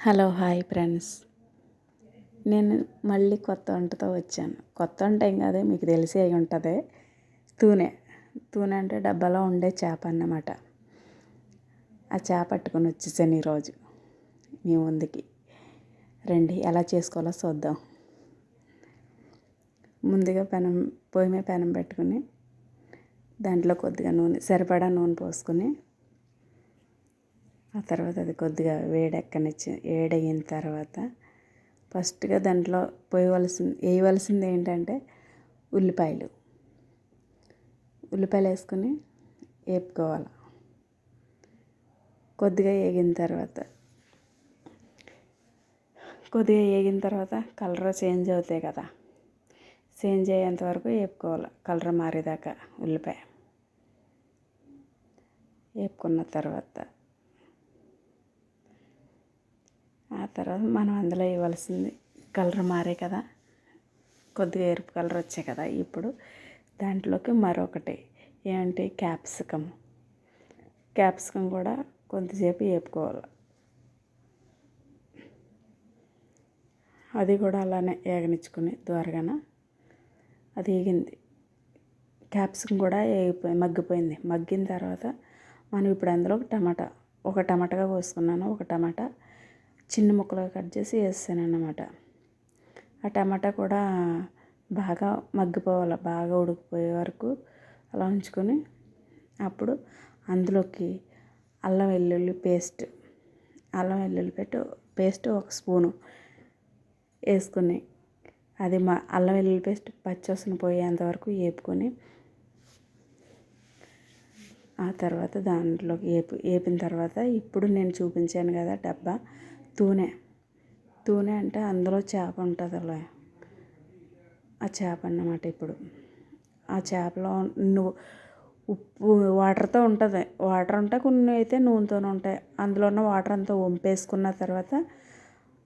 Hello hi friends. నేను మళ్ళీ కొత్త వంటతో వచ్చాను. కొత్త వంట ఏం కాదు మీకు తెలిసి అయి ఉంటుంది. తూనె. తూనె అంటే డబ్బాలో ఉండే చేప అన్నమాట. ఆ చేప పట్టుకొని వచ్చేసాను ఈరోజు. మీ ముందుకి. రండి ఎలా చేసుకోవాలో చూద్దాం. ముందుగా పెనం పొయ్యి మీద పెనం పెట్టుకుని దాంట్లో కొద్దిగా నూనె సరిపడా నూనె పోసుకొని ఆ తర్వాత అది కొద్దిగా వేడెక్కనిచ్చి వేడయిన తర్వాత ఫస్ట్గా దాంట్లో పోయవలసింది వేయవలసింది ఏంటంటే ఉల్లిపాయలు. ఉల్లిపాయలు వేసుకొని వేపుకోవాలి. కొద్దిగా వేగిన తర్వాత కొద్దిగా వేగిన తర్వాత కలర్ చేంజ్ అవుతాయి కదా. చేంజ్ అయ్యేంత వరకు వేపుకోవాలి కలర్ మారేదాకా ఉల్లిపాయ. వేపుకున్న తర్వాత ఆ తర్వాత మనం అందులో ఇవ్వాల్సింది కలర్ మారే కదా. కొద్దిగా ఎరుపు కలర్ వచ్చాయి కదా ఇప్పుడు. దాంట్లోకి మరొకటి ఏంటి క్యాప్సికమ్ క్యాప్సికమ్ కూడా కొద్దిసేపు వేపుకోవాలి అది కూడా అలానే ఏగనిచ్చుకుని ద్వారగాన అది ఏగింది. క్యాప్సికమ్ కూడా వేగిపోయి మగ్గిపోయింది. మగ్గిన తర్వాత మనం ఇప్పుడు అందులో టమాటా ఒక టమాటాగా కోసుకున్నాను ఒక టమాటా చిన్న ముక్కలుగా కట్ చేసి వేస్తాను అన్నమాట ఆ టమాటా కూడా బాగా మగ్గిపోవాలి బాగా ఉడికిపోయే వరకు అలా ఉంచుకొని అప్పుడు అందులోకి అల్లం వెల్లుల్లి పేస్ట్ అల్లం వెల్లుల్లి పెట్టు పేస్ట్ ఒక స్పూను వేసుకుని అది మా అల్లం వెల్లుల్లి పేస్ట్ పచ్చివాసన పోయేంత వరకు వేపుకొని ఆ తర్వాత దాంట్లోకి వేపి వేపిన తర్వాత ఇప్పుడు నేను చూపించాను కదా డబ్బా తూనె. తూనె అంటే అందులో చేప ఉంటుంది అలా ఆ చేప అన్నమాట ఇప్పుడు. ఆ చేపలో నువ్వు ఉప్పు వాటర్తో ఉంటుంది. వాటర్ ఉంటే కొన్ని అయితే నూనెతోనే ఉంటాయి. అందులో ఉన్న వాటర్ అంతా వంపేసుకున్న తర్వాత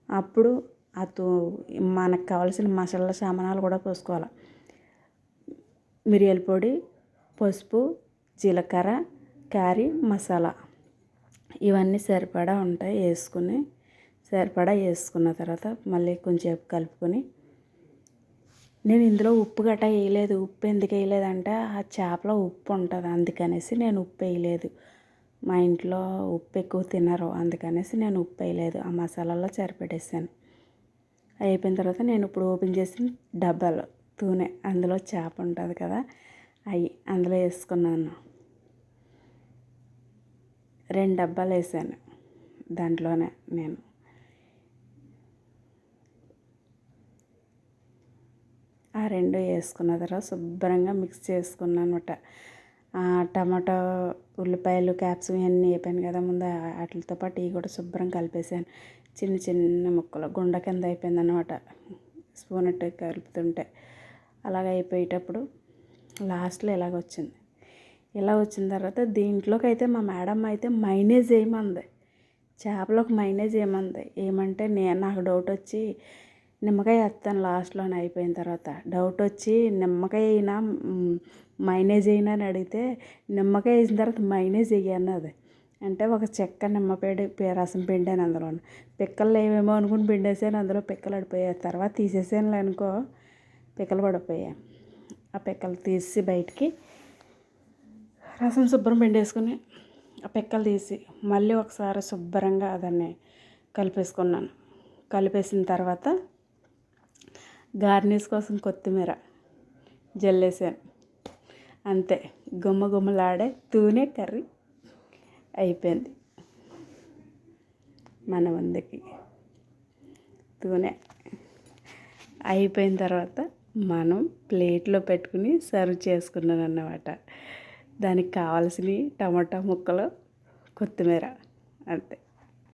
అప్పుడు ఆ తూ మనకు కావాల్సిన మసాలా సామానాలు కూడా పోసుకోవాలి. మిరియాల పొడి పసుపు జీలకర్ర క్యారీ మసాలా. ఇవన్నీ సరిపడా ఉంటాయి వేసుకుని సరిపడా వేసుకున్న తర్వాత మళ్ళీ కొంచెం కలుపుకొని నేను ఇందులో ఉప్పు గట్ట వేయలేదు ఉప్పు ఎందుకు వేయలేదంటే ఆ చేపలో ఉప్పు ఉంటుంది అందుకనేసి నేను ఉప్పు వేయలేదు మా ఇంట్లో ఉప్పు ఎక్కువ తినరు అందుకనేసి నేను ఉప్పు వేయలేదు ఆ మసాలాలో సరిపెట్టేసాను. అయిపోయిన తర్వాత నేను ఇప్పుడు ఓపెన్ చేసిన డబ్బాలు తూనె అందులో చేప ఉంటుంది కదా అవి అందులో వేసుకున్నాను. రెండు డబ్బాలు వేసాను దాంట్లోనే నేను. ఆ రెండు వేసుకున్న తర్వాత శుభ్రంగా మిక్స్ చేసుకున్నాను అనమాట టమాటో ఉల్లిపాయలు క్యాప్సికం ఇవన్నీ వేపాను కదా ముందు వాటితో పాటు ఇవి కూడా శుభ్రం కలిపేసాను. చిన్న చిన్న ముక్కలు గుండ కింద అయిపోయింది అనమాట స్పూన్ ఇట్టు కలుపుతుంటే అలాగ అయిపోయేటప్పుడు లాస్ట్లో ఇలాగ వచ్చింది. ఇలా వచ్చిన తర్వాత దీంట్లోకి అయితే మా మేడం అయితే మైనేజ్ వేయమంది చేపలకు మైనేజ్ వేయమంది ఏమంటే నేను నాకు డౌట్ వచ్చి నిమ్మకాయ వేస్తాను లాస్ట్లోనే అయిపోయిన తర్వాత. డౌట్ వచ్చి నిమ్మకాయ అయినా మైనేజ్ అయినా అని అడిగితే నిమ్మకాయ వేసిన తర్వాత మైనేజ్ వేయి అది అంటే ఒక చెక్క నిమ్మపేడి రసం పిండాను అందులో పిక్కలు లేవేమో అనుకుని పిండేసాను అందులో పిక్కలు పడిపోయాయి తర్వాత తీసేసాను అనుకో పిక్కలు పడిపోయాయి. ఆ పిక్కలు తీసి బయటికి రసం శుభ్రం పిండేసుకుని ఆ పిక్కలు తీసి మళ్ళీ ఒకసారి శుభ్రంగా దాన్ని కలిపేసుకున్నాను. కలిపేసిన తర్వాత గార్నిష్ కోసం కొత్తిమీర జల్లేసాను. అంతే గుమ్మ గుమ్మలాడే తూనే కర్రీ అయిపోయింది మన వందకి తూనె అయిపోయిన తర్వాత మనం ప్లేట్లో పెట్టుకుని సర్వ్ చేసుకున్నాను అన్నమాట దానికి కావాల్సినవి టమాటా ముక్కలు కొత్తిమీర అంతే.